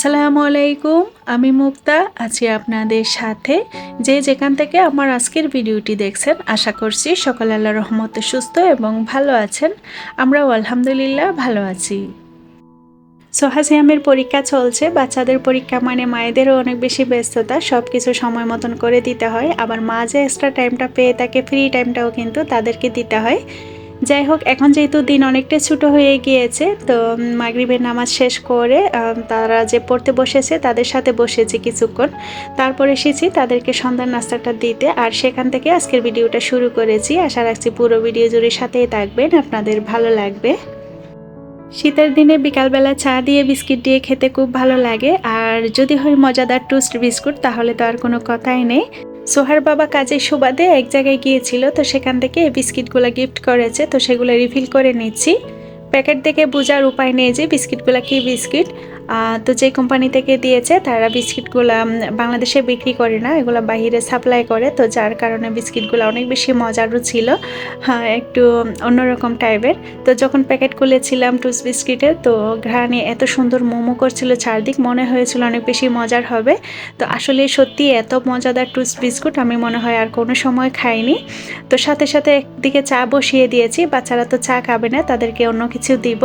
আসসালামু আলাইকুম, আমি মুক্তা, আছি আপনাদের সাথে। যে যেখান থেকে আমার আজকের ভিডিওটি দেখছেন, আশা করছি সকল আল্লাহ রহমতে সুস্থ এবং ভালো আছেন। আমরাও আলহামদুলিল্লাহ ভালো আছি। সোহাজিয়ামের পরীক্ষা চলছে, বাচ্চাদের পরীক্ষা মানে মায়েদেরও অনেক বেশি ব্যস্ততা সব কিছু সময় মতন করে দিতে হয়। আবার মা যে এক্সট্রা টাইমটা পেয়ে তাকে ফ্রি টাইমটাও কিন্তু তাদেরকে দিতে হয়। যাই হোক, এখন যেহেতু দিন অনেকটা ছোটো হয়ে গিয়েছে, তো মাগরিবের নামাজ শেষ করে তারা যে পড়তে বসেছে তাদের সাথে বসেছি কিছুক্ষণ। তারপর এসেছি তাদেরকে সন্ধ্যার নাস্তাটা দিতে, আর সেখান থেকে আজকের ভিডিওটা শুরু করেছি। আশা রাখছি পুরো ভিডিও জুড়ে সাথেই থাকবেন, আপনাদের ভালো লাগবে। শীতের দিনে বিকালবেলা চা দিয়ে বিস্কিট দিয়ে খেতে খুব ভালো লাগে, আর যদি হয় মজাদার টোস্ট বিস্কুট, তাহলে তো আর কোনো কথাই নেই। সোহার বাবা কাজের সুবাদে এক জায়গায় গিয়েছিল, তো সেখান থেকে এই বিস্কিটগুলো গিফট করেছে, তো সেগুলো রিফিল করে নিচ্ছি। প্যাকেট থেকে বোঝার উপায় নেই যে বিস্কিটগুলো কী বিস্কিট। তো যে কোম্পানি থেকে দিয়েছে, তারা বিস্কিটগুলো বাংলাদেশে বিক্রি করে না, এগুলো বাহিরে সাপ্লাই করে। তো যার কারণে বিস্কিটগুলো অনেক বেশি মজারও ছিল হ্যাঁ একটু অন্যরকম টাইপের তো যখন প্যাকেট খুলেছিলাম টুস বিস্কিটের তো ঘ্রাণে এত সুন্দর মোমো করছিল, চারদিক মনে হয়েছিল অনেক বেশি মজার হবে। তো আসলে সত্যি এত মজাদার টুস বিস্কুট আমি মনে হয় আর কোনো সময় খাইনি। তো সাথে সাথে একদিকে চা বসিয়ে দিয়েছি, বাচ্চারা তো চা খাবে না, তাদেরকে অন্য কিছু দিব।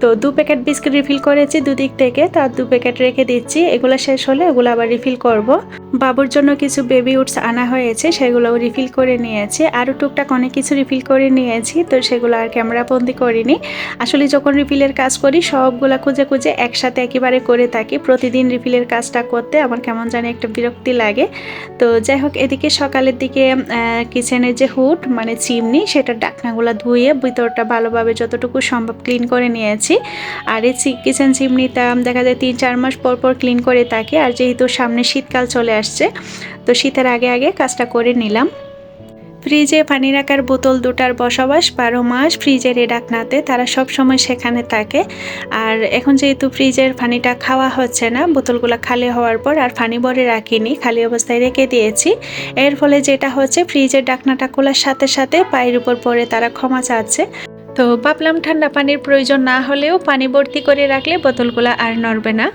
তো দু প্যাকেট বিস্কিট রিফিল করেছি, দুদিক থেকে। তার দু প্যাকেট রেখে দিচ্ছি। এগুলো শেষ হলে এগুলো আবার রিফিল করব। বাবুর জন্য কিছু বেবি উডস আনা হয়েছে, সেগুলোও রিফিল করে নিয়েছি। আরও টুকটাক অনেক কিছু রিফিল করে নিয়েছি, তো সেগুলো আর ক্যামেরা বন্দি করিনি। আসলে যখন রিফিলের কাজ করি, সবগুলো খুঁজে খুঁজে একসাথে একেবারে করে থাকি। প্রতিদিন রিফিলের কাজটা করতে আমার কেমন জানি একটা বিরক্তি লাগে। তো যাই হোক, এদিকে সকালের দিকে কিচেনের যে হুড মানে চিমনি সেটা ডাকনাগুলো ধুয়ে ভিতরটা ভালোভাবে যতটুকু সম্ভব ক্লিন করে নিয়েছি। আর এই কিচেন চিমনিটা দেখা যায় তিন, চার মাস পর পর ক্লিন করে থাকে আর যেহেতু সামনে শীতকাল চলে আসছে, তো শীতের আগে আগে কাজটা করে নিলাম। ফ্রিজে পানি রাখার বোতল দুটার বসবাস, বারো মাস ফ্রিজের এ ডাকনাতে, তারা সব সময় সেখানে থাকে। আর এখন যেহেতু ফ্রিজের পানিটা খাওয়া হচ্ছে না, বোতলগুলো খালি হওয়ার পর আর পানি ভরে রাখিনি, খালি অবস্থায় রেখে দিয়েছি। এর ফলে যেটা হচ্ছে, ফ্রিজের ডাকনাটা খোলার সাথে সাথে পায়ের উপর পরে তারা ক্ষমা চাচ্ছে। তো ভাবলাম ঠান্ডা পানির প্রয়োজন না হলেও পানি ভর্তি করে রাখলে বোতলগুলো আর নড়বে না।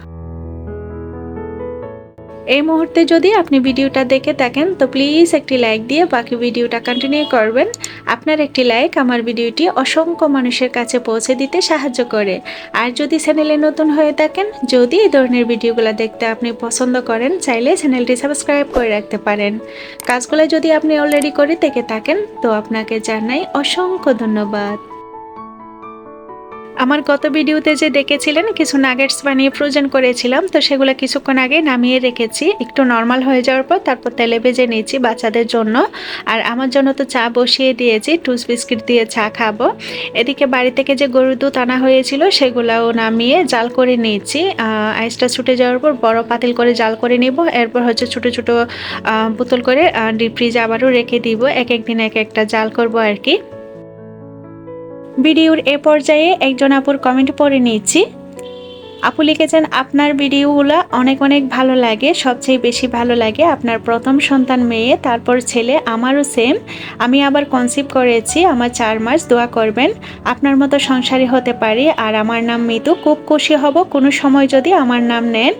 এই মুহূর্তে যদি আপনি ভিডিওটা দেখে থাকেন, তো প্লিজ একটি লাইক দিয়ে বাকি ভিডিওটা কন্টিনিউ করবেন। আপনার একটি লাইক আমার ভিডিওটি অসংখ্য মানুষের কাছে পৌঁছে দিতে সাহায্য করে। আর যদি চ্যানেলে নতুন হয়ে থাকেন, যদি এই ধরনের ভিডিওগুলো দেখতে আপনি পছন্দ করেন, চাইলে চ্যানেলটি সাবস্ক্রাইব করে রাখতে পারেন। কাজগুলো যদি আপনি অলরেডি করে থেকে থাকেন, তো আপনাকে জানাই অসংখ্য ধন্যবাদ। আমার গত ভিডিওতে যে দেখেছিলেন, কিছু নাগেটস বানিয়ে ফ্রোজেন করেছিলাম, তো সেগুলো কিছুক্ষণ আগে নামিয়ে রেখেছি। একটু নর্মাল হয়ে যাওয়ার পর তারপর তেলে ভেজে নিয়েছি বাচ্চাদের জন্য। আর আমার জন্য তো চা বসিয়ে দিয়েছি টুস বিস্কিট দিয়ে চা খাব। এদিকে বাড়ি থেকে যে গরুর দুধ আনা হয়েছিল, সেগুলাও নামিয়ে জাল করে নিয়েছি। আইসটা ছুটে যাওয়ার পর বড় পাতিল করে জাল করে নিব। এরপর হচ্ছে ছোট ছোট বোতল করে ডিপ ফ্রিজ আবারও রেখে দিব। এক একদিন এক একটা জাল করব আর কি। ভিডিওর এ পর্যায়ে একজন আপুর কমেন্ট পড়ে নিচ্ছি আপু লিখেছেন, আপনার ভিডিওগুলো অনেক অনেক ভালো লাগে, সবচেয়ে বেশি ভালো লাগে আপনার প্রথম সন্তান মেয়ে, তারপর ছেলে, আমারও সেম আমি আবার কনসিভ করেছি, আমার চার মাস, দোয়া করবেন। আপনার মতো সংসারী হতে পারি আর আমার নাম মিতু, খুব খুশি হব। কোনো সময় যদি আমার নাম নেন।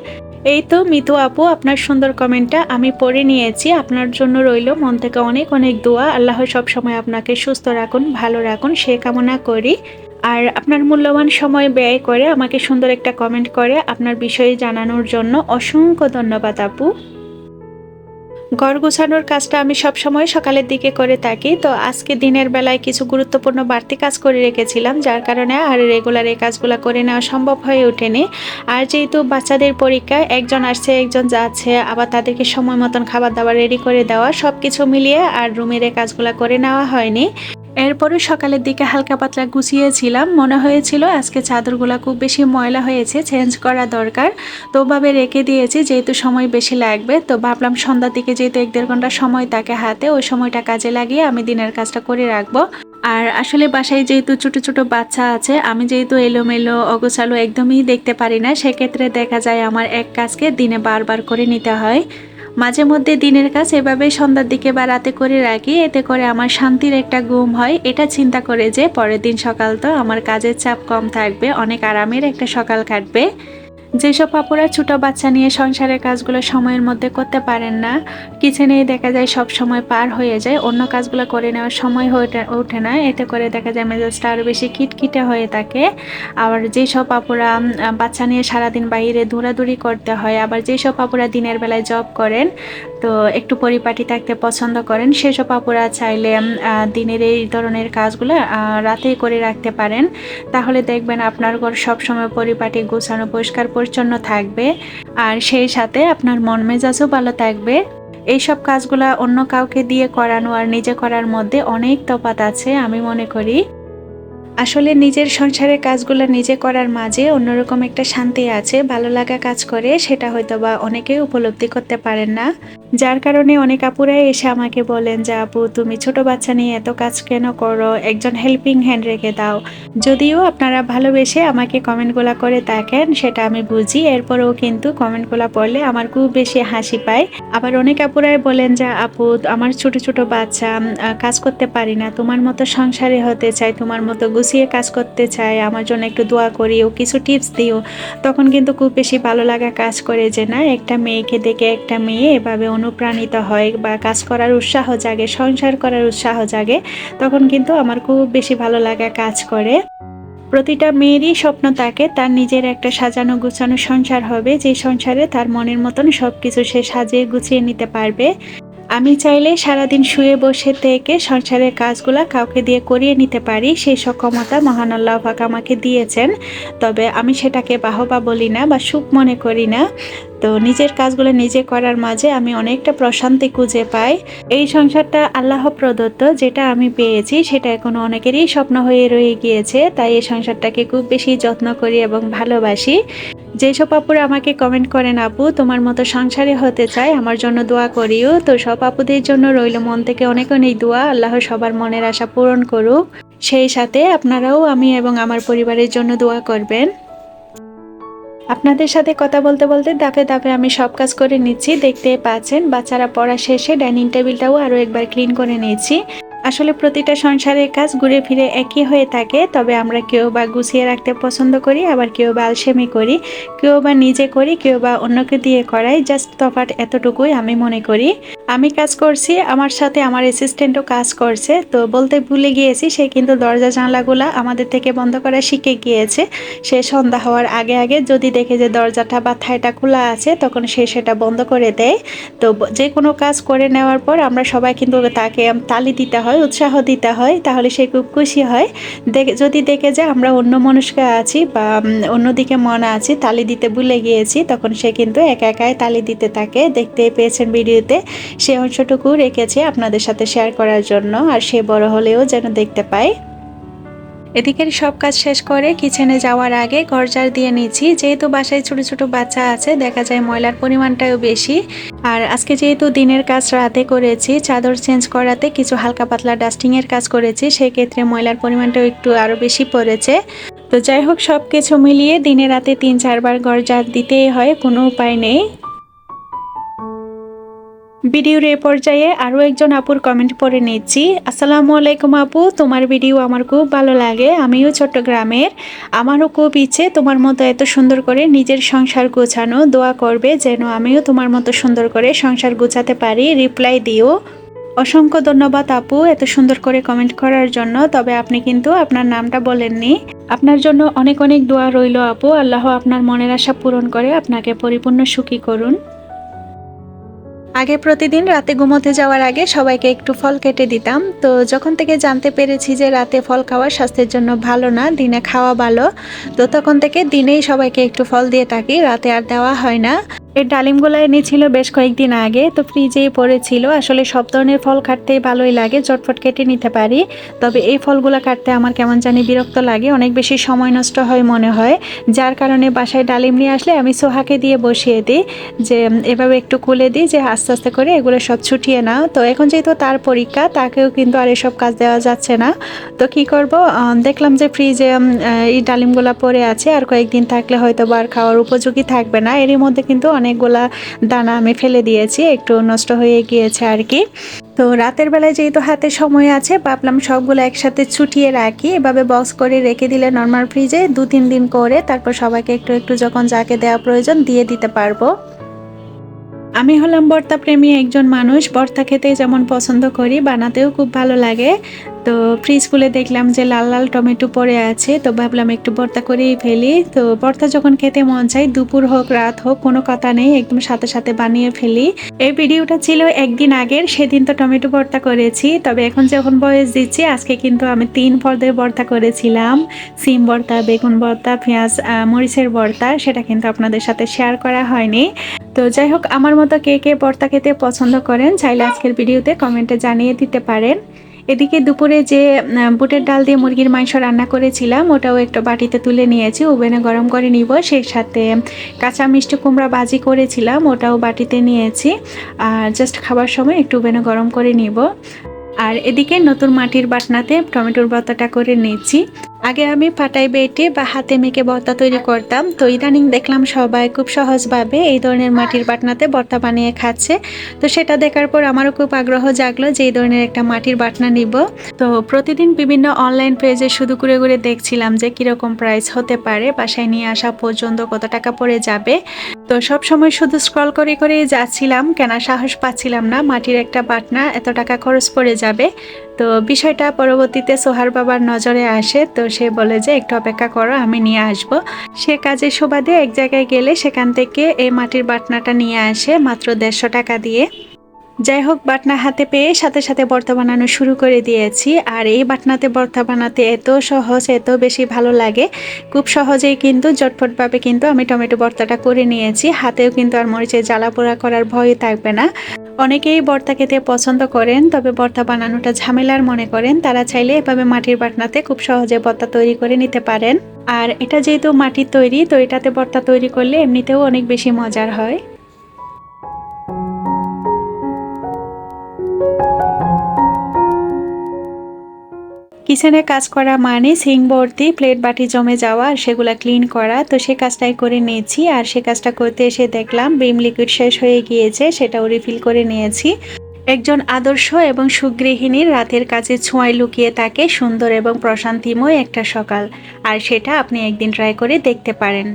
এই তো মিতু আপু, আপনার সুন্দর কমেন্টটা আমি পড়ে নিয়েছি। আপনার জন্য রইল। মন থেকে অনেক অনেক দোয়া। আল্লাহ সব সময় আপনাকে সুস্থ রাখুন, ভালো রাখুন, সে কামনা করি। আর আপনার মূল্যবান সময় ব্যয় করে আমাকে সুন্দর একটা কমেন্ট করে। আপনার বিষয়ে জানানোর জন্য অসংখ্য ধন্যবাদ আপু। ঘর গুছানোর কাজটা আমি সব সময় সকালের দিকে করে থাকি। তো আজকে দিনের বেলায় কিছু গুরুত্বপূর্ণ বাড়তি কাজ করে রেখেছিলাম, যার কারণে আর রেগুলার এই কাজগুলো করে নেওয়া সম্ভব হয়ে ওঠেনি। আর যেহেতু বাচ্চাদের পরীক্ষা, একজন আসছে, একজন যাচ্ছে, আবার তাদেরকে সময় মতন খাবার দাবার রেডি করে দেওয়া সব কিছু মিলিয়ে আর রুমের এই কাজগুলো করে নেওয়া হয়নি। এরপরে সকালের দিকে হালকা পাতলা গুছিয়েছিলাম। মনে হয়েছিল আজকে চাদরগুলো খুব বেশি ময়লা হয়েছে, চেঞ্জ করা দরকার। তো ওভাবে রেখে দিয়েছি, যেহেতু সময় বেশি লাগবে। তো ভাবলাম সন্ধ্যার দিকে যেহেতু এক দেড় ঘণ্টা সময় থাকে হাতে, ওই সময়টা কাজে লাগিয়ে আমি দিনের কাজটা করে রাখব। আর আসলে বাসায় যেহেতু ছোট ছোট বাচ্চা আছে, আমি যেহেতু এলোমেলো, অগোছালো একদমই দেখতে পারি না, সেক্ষেত্রে দেখা যায় আমার এক কাজকে দিনে বারবার করে নিতে হয়। মাঝে মধ্যে দিনের কাজ এভাবে সন্ধ্যার দিকে বা রাতে করে রাখি, এতে করে আমার শান্তির একটা ঘুম হয়। এটা চিন্তা করে যে পরের দিন সকাল তো আমার কাজের চাপ কম থাকবে, অনেক আরামের একটা সকাল কাটবে। যেসব পাপুরা ছোট বাচ্চা নিয়ে সংসারের কাজগুলো সময়ের মধ্যে করতে পারেন না কিচেনেই দেখা যায় সব সময় পার হয়ে যায় অন্য কাজগুলো করে নেওয়ার সময় হয়ে ওঠে না এতে করে দেখা যায় মেজাজটা আরও বেশি কিটকিটে হয়ে থাকে। আবার যেসব উম, বাচ্চা নিয়ে সারাদিন বাইরে দৌড়াদৌড়ি করতে হয় আবার যেসব পাপুরা দিনের বেলায় জব করেন তো একটু পরিপাটি থাকতে পছন্দ করেন সেসব পাপুরা চাইলে দিনের এই ধরনের কাজগুলো রাতেই করে রাখতে পারেন। তাহলে দেখবেন আপনার ঘর সবসময় পরিপাটি গোছানো পরিষ্কার পরিচ্ছন্ন থাকবে আর সেই সাথে আপনার মন মেজাজও ভালো থাকবে। এইসব কাজগুলা অন্য কাউকে দিয়ে করানো আর নিজে করার মধ্যে অনেক তফাৎ আছে, আমি মনে করি। আসলে নিজের সংসারের কাজগুলো নিজে করার মাঝে অন্যরকম একটা শান্তি আছে, ভালো লাগা কাজ করে, সেটা হয়তো বা অনেকেই উপলব্ধি করতে পারেন না। যার কারণে অনেক আপুরাই এসে আমাকে বলেন যে, আপু, তুমি ছোট বাচ্চা নিয়ে এত কাজ কেন করো? একজন হেল্পিং হ্যান্ড রেখে দাও। যদিও আপনারা ভালোবেসে আমাকে কমেন্টগুলো করে থাকেন, সেটা আমি বুঝি। এরপরেও কিন্তু কমেন্টগুলো পড়লে আমার খুব বেশি হাসি পায়। আবার অনেক আপুরাই বলেন যে, আপু, আমার ছোট ছোট বাচ্চা কাজ করতে পারি না। তোমার মতো সংসারে হতে চাই, তোমার মতো গুছিয়ে কাজ করতে চাই। আমার জন্য একটু দোয়া করিও, কিছু টিপস দিও। তখন কিন্তু খুব বেশি ভালো লাগা কাজ করে যে, না, একটা মেয়েকে দেখে একটা মেয়ে এভাবে অনুপ্রাণিত হয় বা কাজ করার উৎসাহ জাগে, সংসার করার উৎসাহ জাগে, তখন কিন্তু আমার খুব বেশি ভালো লাগা কাজ করে। প্রতিটা মেয়েরই স্বপ্ন থাকে, তার নিজের একটা সাজানো গুছানো সংসার হবে যে সংসারে তার মনের মতন সব কিছু সে সাজিয়ে গুছিয়ে নিতে পারবে। আমি চাইলে সারাদিন শুয়ে বসে থেকে সংসারের কাজগুলা কাউকে দিয়ে করিয়ে নিতে পারি। সেই সক্ষমতা মহান আল্লাহ পাক আমাকে দিয়েছেন। তবে আমি সেটাকে বাহবা বলি না বা সুখ মনে করি না। তো নিজের কাজগুলো নিজে করার মাঝে আমি অনেকটা প্রশান্তি খুঁজে পাই। এই সংসারটা আল্লাহ প্রদত্ত, যেটা আমি পেয়েছি, সেটা এখন অনেকেরই স্বপ্ন হয়ে রয়ে গিয়েছে। তাই এই সংসারটাকে খুব বেশি যত্ন করি এবং ভালোবাসি। যেসব আপুরা আমাকে কমেন্ট করেন, আপু, তোমার মতো সংসারে হতে চাই, আমার জন্য দোয়া করিও। তো সব আপুদের জন্য রইল মন থেকে অনেক অনেক দোয়া, আল্লাহ সবার মনের আশা পূরণ করুক। সেই সাথে আপনারাও আমি এবং আমার পরিবারের জন্য দোয়া করবেন। আপনাদের সাথে কথা বলতে বলতে দাপে দাপে আমি সব কাজ করে নিচ্ছি। দেখতে পাচ্ছেন, বাচ্চারা পড়া শেষে ডাইনিং টেবিলটাও আরও একবার ক্লিন করে নিয়েছি। আসলে প্রতিটা সংসারের কাজ ঘুরে ফিরে একই হয়ে থাকে, তবে আমরা কেউ বা গুছিয়ে রাখতে পছন্দ করি, আবার কেউ বা আলসেমি করি, কেউ বা নিজে করি, কেউ বা অন্যকে দিয়ে করাই জাস্ট তফাট এতটুকুই আমি মনে করি। আমি কাজ করছি, আমার সাথে আমার অ্যাসিস্ট্যান্টও কাজ করছে। তো বলতে ভুলে গিয়েছি, সে কিন্তু দরজা জানলাগুলা আমাদের থেকে বন্ধ করা শিখে গিয়েছে। সে সন্ধ্যা হওয়ার আগে আগে যদি দেখে যে দরজাটা বা থাইটা খোলা আছে, তখন সে সেটা বন্ধ করে দেয়। তো যে কোনো কাজ করে নেওয়ার পর আমরা সবাই কিন্তু তাকে তালি দিতে হয়, উৎসাহ দিতে হয়, তাহলে সে খুব খুশি হয়। দেখে যদি দেখে যে আমরা অন্য মনস্কা আছি বা অন্যদিকে মনে আছি, তালি দিতে ভুলে গিয়েছি, তখন সে কিন্তু একা একাই তালি দিতে থাকে। দেখতে পেয়েছেন ভিডিওতে সে অংশটুকু রেখেছে আপনাদের সাথে শেয়ার করার জন্য, আর সে বড় হলেও যেন দেখতে পায়। এদিকের সব কাজ শেষ করে কিচেনে যাওয়ার আগে ঘরজার দিয়ে নিচ্ছি। যেহেতু বাসায় ছোট ছোট বাচ্চা আছে, দেখা যায় ময়লার পরিমাণটাও বেশি। আর আজকে যেহেতু দিনের কাজ রাতে করেছি, চাদর চেঞ্জ করাতে কিছু হালকা পাতলা ডাস্টিংয়ের কাজ করেছি সেই ক্ষেত্রে ময়লার পরিমাণটাও একটু আরও বেশি পড়েছে। তো যাই হোক সব কিছু মিলিয়ে দিনে রাতে তিন চারবার ঘর ঝাড় দিতেই হয়, কোনো উপায় নেই। ভিডিওর এ পর্যায়ে আরও একজন আপুর কমেন্ট পড়ে নিচ্ছি। আসসালামু আলাইকুম আপু, তোমার ভিডিও আমার খুব ভালো লাগে, আমিও চট্টগ্রামের। আমারও খুব ইচ্ছে তোমার মতো এত সুন্দর করে নিজের সংসার গোছানো, দোয়া করবে যেন আমিও তোমার মতো সুন্দর করে সংসার গোছাতে পারি রিপ্লাই দিও। অসংখ্য ধন্যবাদ আপু এত সুন্দর করে কমেন্ট করার জন্য, তবে আপনি কিন্তু আপনার নামটা বলেননি। আপনার জন্য অনেক অনেক দোয়া রইল আপু, আল্লাহ আপনার মনের আশা পূরণ করে আপনাকে পরিপূর্ণ সুখী করুন। আগে প্রতিদিন রাতে ঘুমোতে যাওয়ার আগে সবাইকে একটু ফল কেটে দিতাম। তো যখন থেকে জানতে পেরেছি যে রাতে ফল খাওয়া স্বাস্থ্যের জন্য ভালো না, দিনে খাওয়া ভালো, তো তখন থেকে দিনেই সবাইকে একটু ফল দিয়ে থাকি, রাতে আর দেওয়া হয় না। এই ডালিমগুলো এনেছিল বেশ কয়েকদিন আগে, তো ফ্রিজেই পড়েছিল। আসলে সব ধরনের ফল কাটতেই ভালোই লাগে চটফট কেটে নিতে পারি। তবে এই ফলগুলো কাটতে আমার কেমন জানি বিরক্ত লাগে, অনেক বেশি সময় নষ্ট হয় মনে হয়। যার কারণে বাসায় ডালিম নিয়ে আসলে আমি সোহাকে দিয়ে বসিয়ে দিই, যে এভাবে একটু খুলে দিই, যে আস্তে আস্তে করে এগুলো সব ছুটিয়ে নাও। তো এখন যেহেতু তার পরীক্ষা, তাকেও কিন্তু আর এসব কাজ দেওয়া যাচ্ছে না। তো কি করব? দেখলাম যে ফ্রিজে এই ডালিমগুলো পড়ে আছে, আর কয়েকদিন থাকলে হয়তো বা আর খাওয়ার উপযোগী থাকবে না। এরই মধ্যে কিন্তু অনেক অনেকগুলা দানা আমি ফেলে দিয়েছি, একটু নষ্ট হয়ে গিয়েছে আর কি। তো রাতের বেলায় যেহেতু হাতে সময় আছে, ভাবলাম সবগুলো একসাথে ছুটিয়ে রাখি। এভাবে বক্স করে রেখে দিলে নর্মাল ফ্রিজে দু তিন দিন করে তারপর সবাইকে একটু একটু যখন যাকে দেওয়া প্রয়োজন দিয়ে দিতে পারব। আমি হলাম ভর্তা প্রেমী একজন মানুষ। ভর্তা খেতে যেমন পছন্দ করি, বানাতেও খুব ভালো লাগে। তো ফ্রিজ খুলে দেখলাম যে লাল লাল টমেটো পড়ে আছে, তো ভাবলাম একটু ভর্তা করেই ফেলি। তো ভর্তা যখন খেতে মন চাই দুপুর হোক, রাত হোক, কোনো কথা নেই, একদম সাথে সাথে বানিয়ে ফেলি। এই ভিডিওটা ছিল একদিন আগের, সেদিন তো টমেটো ভর্তা করেছি। তবে এখন যখন বয়স দিচ্ছি, আজকে কিন্তু আমি তিন পর্দের ভর্তা করেছিলাম। সিম ভর্তা বেগুন ভর্তা পেঁয়াজ মরিচের ভর্তা সেটা কিন্তু আপনাদের সাথে শেয়ার করা হয়নি। তো যাই হোক, আমার মতো কে কে ভর্তা খেতে পছন্দ করেন, চাইলে আজকের ভিডিওতে কমেন্টে জানিয়ে দিতে পারেন। এদিকে দুপুরে যে বুটের ডাল দিয়ে মুরগির মাংস রান্না করেছিলাম, ওটাও একটু বাটিতে তুলে নিয়েছি, ওভেনে গরম করে নিব, সেই সাথে কাঁচা মিষ্টি কুমড়া বাজি করেছিলাম, ওটাও বাটিতে নিয়েছি, আর জাস্ট খাবার সময় একটু ওভেনে গরম করে নিব। আর এদিকে নতুন মাটির বাটনাতে টমেটোর ভর্তাটা করে নিচ্ছি আগে আমি পাটাই বেটে বা হাতে মেখে বর্তা তৈরি করতাম। তো ইদানিং দেখলাম সবাই খুব সহজভাবে এই ধরনের মাটির বাটনাতে বর্তা বানিয়ে খাচ্ছে। তো সেটা দেখার পর আমারও খুব আগ্রহ জাগলো যে এই ধরনের একটা মাটির বাটনা নিব। তো প্রতিদিন বিভিন্ন অনলাইন পেজে শুধু ঘুরে ঘুরে দেখছিলাম যে কীরকম প্রাইস হতে পারে। বাসায় নিয়ে আসা পর্যন্ত কত টাকা পড়ে যাবে। তো সব সময় শুধু স্ক্রল করে করে যাচ্ছিলাম, কেন সাহস পাচ্ছিলাম না, মাটির একটা বাটনা, এত টাকা খরচ পড়ে যাবে। তো বিষয়টা পরবর্তীতে সোহার বাবার নজরে আসে, তো সে বলে যে, একটু অপেক্ষা করো, আমি নিয়ে আসব। সে কাজে সুবাদে এক জায়গায় গেলে সেখান থেকে এই মাটির বাটনাটা নিয়ে আসে মাত্র দেড়শো টাকা দিয়ে। যাই হোক বাটনা হাতে পেয়ে সাথে সাথে ভর্তা বানানো শুরু করে দিয়েছি। আর এই বাটনাতে ভর্তা বানাতে এত সহজ, এত বেশি ভালো লাগে। খুব সহজেই কিন্তু জটফটভাবে কিন্তু আমি টমেটো ভর্তাটা করে নিয়েছি। হাতেও কিন্তু আর মরিচের জ্বালা পোড়া করার ভয় থাকবে না। অনেকেই ভর্তা খেতে পছন্দ করেন, তবে ভর্তা বানানোটা ঝামেলার মনে করেন। তারা চাইলে এভাবে মাটির বাটনাতে খুব সহজে ভর্তা তৈরি করে নিতে পারেন। আর এটা যেহেতু মাটির তৈরি, তো এটাতে ভর্তা তৈরি করলে এমনিতেও অনেক বেশি মজার হয়। কিচেনে কাজ করা মানে সিং ভর্তি, প্লেট বাটি জমে যাওয়া আর সেগুলা ক্লিন করা। তো সে কাজটাই করে নিয়েছি আর সে কাজটা করতে এসে দেখলাম বিম লিকুইড শেষ হয়ে গিয়েছে, সেটাও রিফিল করে নিয়েছি। একজন আদর্শ এবং সুগৃহিণীর রাতের কাজে ছোঁয়ায় লুকিয়ে থাকে, সুন্দর এবং প্রশান্তিময় একটা সকাল। আর সেটা আপনি একদিন ট্রাই করে দেখতে পারেন।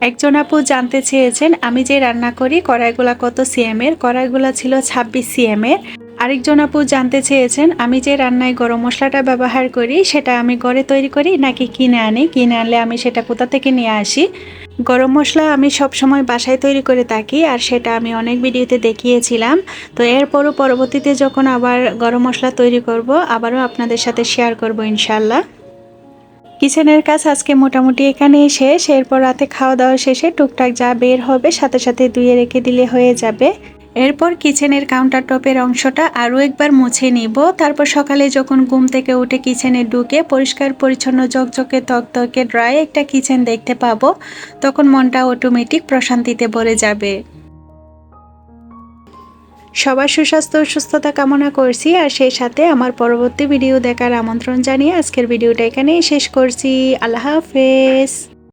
একজন আপু জানতে চেয়েছেন, আমি যে রান্না করি কড়াইগুলা কত সিএম এর? কড়াইগুলা ছিল ছাব্বিশ সিএম এর। আরেকজন আপু জানতে চেয়েছেন, আমি যে রান্নায় গরম মশলাটা ব্যবহার করি, সেটা আমি ঘরে তৈরি করি নাকি কিনে আনি? কিনে আনলে আমি সেটা কোথা থেকে নিয়ে আসি? গরম মশলা আমি সব সময় বাসায় তৈরি করে থাকি আর সেটা আমি অনেক ভিডিওতে দেখিয়েছিলাম। তো এরপরও পরবর্তীতে যখন আবার গরম মশলা তৈরি করব, আবারও আপনাদের সাথে শেয়ার করব ইনশাল্লাহ কিচেনের কাজ আজকে মোটামুটি এখানেই শেষ। এরপর রাতে খাওয়া দাওয়া শেষে টুকটাক যা বের হবে সাথে সাথে ধুয়ে রেখে দিলে হয়ে যাবে। এরপর কিচেনের কাউন্টার টপের অংশটা আরও একবার মুছে নিব। তারপর সকালে যখন ঘুম থেকে উঠে কিচেনে ঢুকে পরিষ্কার, পরিচ্ছন্ন, ঝকঝকে তকতকে ড্রাই একটা কিচেন দেখতে পাবো, তখন মনটা অটোমেটিক প্রশান্তিতে ভরে যাবে। সবার সুস্বাস্থ্য, সুস্থতা কামনা করছি আর সেই সাথে আমার পরবর্তী ভিডিও দেখার আমন্ত্রণ জানিয়ে আজকের ভিডিওটা এখানেই শেষ করছি। আল্লাহ হাফেজ।